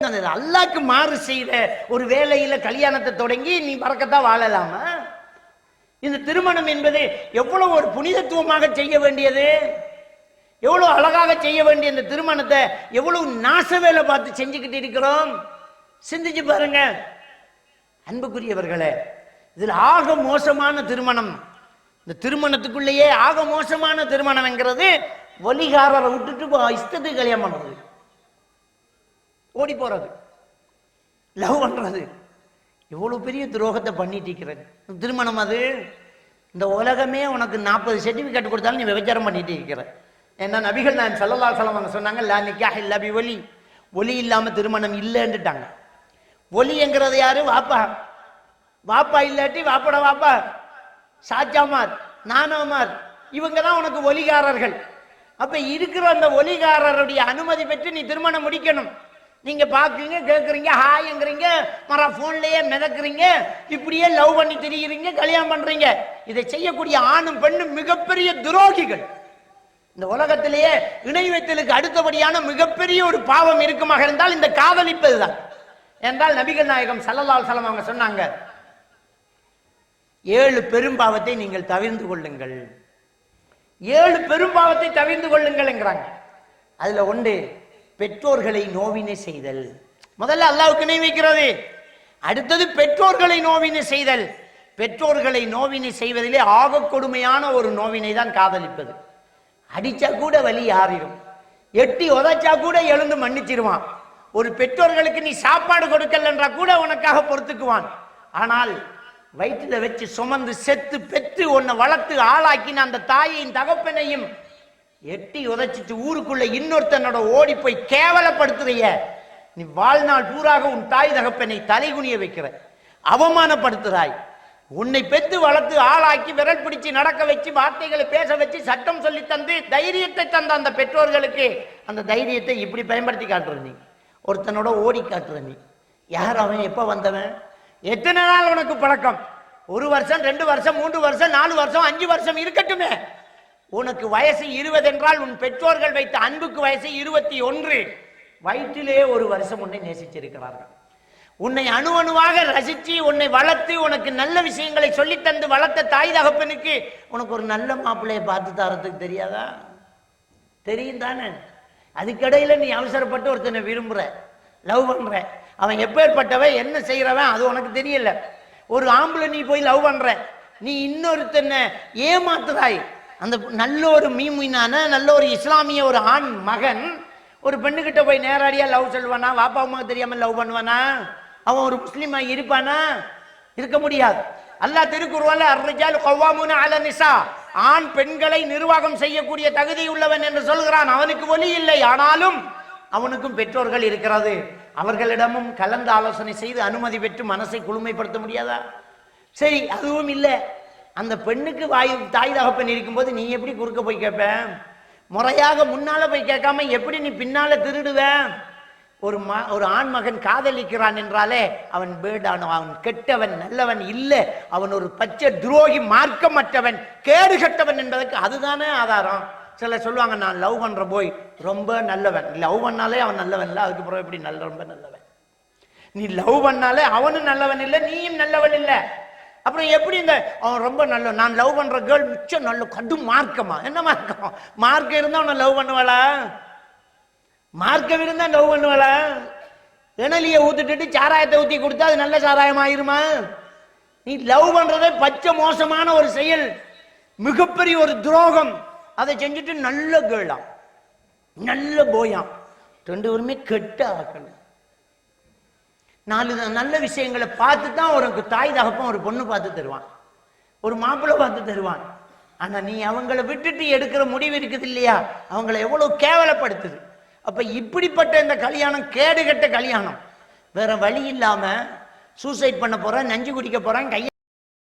அந்த அல்லாக்கு மாறு செய்த ஒரு வேலையில கல்யாணத்தை தொடங்கி நீ பறக்கத்தான் வாழலாமா? இந்த திருமணம் என்பது எவ்வளவு ஒரு புனிதத்துவமாக செய்ய வேண்டியது? எவ்வளவு அழகாக செய்ய வேண்டிய இந்த திருமணத்தை எவ்வளவு நாச வேலை பார்த்து செஞ்சுக்கிட்டு இருக்கிறோம்? சிந்திச்சு பாருங்க. அன்புக்குரியவர்களே இதில் ஆக மோசமான திருமணம் இந்த திருமணத்துக்குள்ளேயே ஆக மோசமான திருமணம்ங்கிறது ஒலிகாரரை விட்டுட்டு போ- இஷ்டத்துக்கு கல்யாணம் பண்ணுறது ஓடி போகிறது லவ் பண்ணுறது இவ்வளோ பெரிய துரோகத்தை பண்ணிட்டு இருக்கிறது. திருமணம் அது. இந்த உலகமே உனக்கு நாற்பது சர்டிஃபிகேட் கொடுத்தாலும் நீ விபச்சாரம் பண்ணிட்டு இருக்கிற. ஏன்னா நபிகள் நான் சல்லல்லா சலம் சொன்னாங்க லா நிக்காஹ் இல்லா பி ஒலி ஒலி இல்லாமல் திருமணம் இல்லைன்னுட்டாங்க. ஒலிங்கிறது யாரு? வாப்பா. வாப்பா இல்லாட்டி வாப்பட வாப்பா. சாச்சாமார் நானாமார் இவங்க தான் உனக்கு ஒலிகாரர்கள் அப்ப இருக்கிற அந்த ஒலிகாரருடைய அனுமதி பெற்று நீ திருமணம் முடிக்கணும். நீங்க பாக்குறீங்க கேட்குறீங்க ஹாய்ங்கிறீங்க மர ஃபோன்லயே மிதக்குறீங்க இப்படியே லவ் பண்ணி தெரியுறீங்க கல்யாணம் பண்றீங்க. இதை செய்யக்கூடிய ஆணும் பெண்ணும் மிகப்பெரிய துரோகிகள். இந்த உலகத்திலேயே இணை வைத்தலுக்கு அடுத்தபடியான மிகப்பெரிய ஒரு பாவம் இருக்குமாக இருந்தால் இந்த காதலிப்பதுதான். என்றால் நபிகள் நாயகம் சல்லல்லால் சலம் அவங்க சொன்னாங்க ஏழு பெரும்பாவத்தை நீங்கள் தவிர்ந்து கொள்ளுங்கள். ஏழு பெரும்பாவத்தை தவிர்ந்து கொள்ளுங்கள் என்கிறாங்க. அதுல ஒன்று பெற்றோர்களை நோவினை செய்தல். முதல்ல அல்லாவுக்கு நியமிக்கிறது அடுத்தது பெற்றோர்களை நோவினை செய்தல். பெற்றோர்களை நோவினை செய்வதிலே ஆக கொடுமையான ஒரு நோவினை தான் காதலிப்பது. அடிச்சா கூட வலி ஆறிடும் எட்டி உதைச்சா கூட எழுந்து மன்னிச்சிருவான். ஒரு பெற்றோர்களுக்கு நீ சாப்பாடு கொடுக்கலன்றா கூட உனக்காக பொறுத்துக்குவான். ஆனால் வயிற்றுல வச்சு சுமந்து செத்து பெற்று உன்னை வளர்த்து ஆளாக்கின அந்த தாயையும் தகப்பனையும் எட்டி உதைச்சிட்டு ஊருக்குள்ள இன்னொருத்தனோட ஓடி போய் கேவலப்படுத்துறிய நீ வாழ்நாள் பூராக உன் தாய் தகப்பனை தலைகுனிய வைக்கிற அவமானப்படுத்துறாய் உன்னை பெத்து வளர்த்து ஆளாக்கி விரல் பிடிச்சு நடக்க வச்சு வார்த்தைகளை பேச வச்சு சட்டம் சொல்லி தந்து தைரியத்தை தந்த அந்த பெற்றோர்களுக்கு அந்த தைரியத்தை இப்படி பயன்படுத்தி காட்டுற நீ. ஒருத்தனோட ஓடி காட்டுற நீ. யார் அவன்? எப்ப வந்தவன்? எத்தனை நாள் உனக்கு பழக்கம்? ஒரு வருஷம் ரெண்டு வருஷம் மூன்று வருஷம் நாலு வருஷம் அஞ்சு வருஷம் இருக்கட்டுமே. உனக்கு வயசு இருபது என்றால் உன் பெற்றோர்கள் வைத்த அன்புக்கு வயசு இருபத்தி ஒன்று வயிற்றிலே ஒரு வருஷம் உன்னை நேசிச்சிருக்கிறார்கள். உன்னை அணு அணுவாக ரசித்து உன்னை வளர்த்து உனக்கு நல்ல விஷயங்களை சொல்லித் தந்து வளர்த்த தாய் தகப்பனுக்கு உனக்கு ஒரு நல்ல மாப்பிள்ளையை பார்த்து தரத்துக்கு தெரியாதா? தெரியும் தானே. அதுக்கிடையில் நீ அவசரப்பட்டு ஒருத்தனை விரும்புற லவ் பண்ணுற அவன் எப்பேற்பட்டவன் என்ன செய்கிறவன் அது உனக்கு தெரியல. ஒரு ஆம்பளை நீ போய் லவ் பண்ணுற நீ இன்னொருத்தனை ஏமாத்துறாய். அந்த நல்ல ஒரு மீமுனான நல்ல ஒரு இஸ்லாமிய ஒரு ஆண் மகன் ஒரு பெண்ணுகிட்ட போய் நேரடியாக லவ் சொல்லுவானா வாப்பா அம்மாவுக்கு தெரியாம லவ் பண்ணுவானா? அவன் ஒரு முஸ்லீமா இருப்பானா? இருக்க முடியாது. அல்லா திருக்குறவால அர்ரிஜால் கவ்வாமுன அல நிசா. ஆண் பெண்களை நிர்வாகம் செய்யக்கூடிய தகுதி உள்ளவன் என்று சொல்கிறான். அவனுக்கு ஒலி இல்லை. ஆனாலும் அவனுக்கும் பெற்றோர்கள் இருக்கிறது. அவர்களிடமும் கலந்து ஆலோசனை செய்து அனுமதி பெற்று மனசை குளுமைப்படுத்த முடியாதா? சரி அதுவும் இல்லை. அந்த பெண்ணுக்கு வாய் தாய் தகப்பன் இருக்கும்போது நீ எப்படி குறுக்க போய் கேட்ப முறையாக முன்னால் போய் கேட்காம எப்படி நீ பின்னால் திருடுவ? ஒரு ம ஒரு ஆண் மகன் காதலிக்கிறான் என்றாலே அவன் பேடானோ அவன் கெட்டவன் நல்லவன் இல்லை. அவன் ஒரு பச்சை துரோகி மார்க்கமற்றவன் கேடு கட்டவன் என்பதற்கு அதுதானே ஆதாரம். சிலர் சொல்லுவாங்க நான் லவ் பண்ணுற போய் ரொம்ப நல்லவன். லவ் பண்ணாலே அவன் நல்லவன் இல்லை அதுக்கு பிறகு எப்படி நல்ல ரொம்ப நல்லவன்? நீ லவ் பண்ணாலே அவனும் நல்லவன் இல்லை நீயும் நல்லவன் இல்லை. அப்புறம் எப்படி இந்த அவன் ரொம்ப நல்ல நான் லவ் பண்ற கேர்ள் மிச்சம் நல்ல கடும் மார்க்கமா? என்ன மார்க்கம்? மார்க்கம் இருந்தா அவனை லவ் பண்ணுவாளா? மார்க்கம் இருந்தா லவ் பண்ணுவாளா? இணலியை ஊத்துட்டு சாராயத்தை ஊத்தி கொடுத்தா அது நல்ல சாராயம் ஆயிருமா நீ லவ் பண்றதே பச்சை மோசமான ஒரு செயல் மிகப்பெரிய ஒரு துரோகம். அதை செஞ்சுட்டு நல்ல கேளாம் நல்ல போயாம் ரெண்டு பேருமே கெட்ட ஆக்கணும். நாலு நல்ல விஷயங்களை பார்த்து தான் உனக்கு தாய் தகப்பன் ஒரு பொண்ணு பார்த்து தருவான். ஒரு மாப்பிள்ளை பார்த்து தருவான். ஆனா நீ அவங்கள விட்டுட்டு எடுக்கிற முடிவு இருக்குது இல்லையா? அவங்கள எவ்வளவு கேவலப்படுத்துது. அப்ப இப்படிப்பட்ட இந்த கல்யாணம் கேடுகட்ட கல்யாணம். வேற வழி இல்லாம சூசைட் பண்ண போறேன் நஞ்சு குடிக்க போறேன் கையை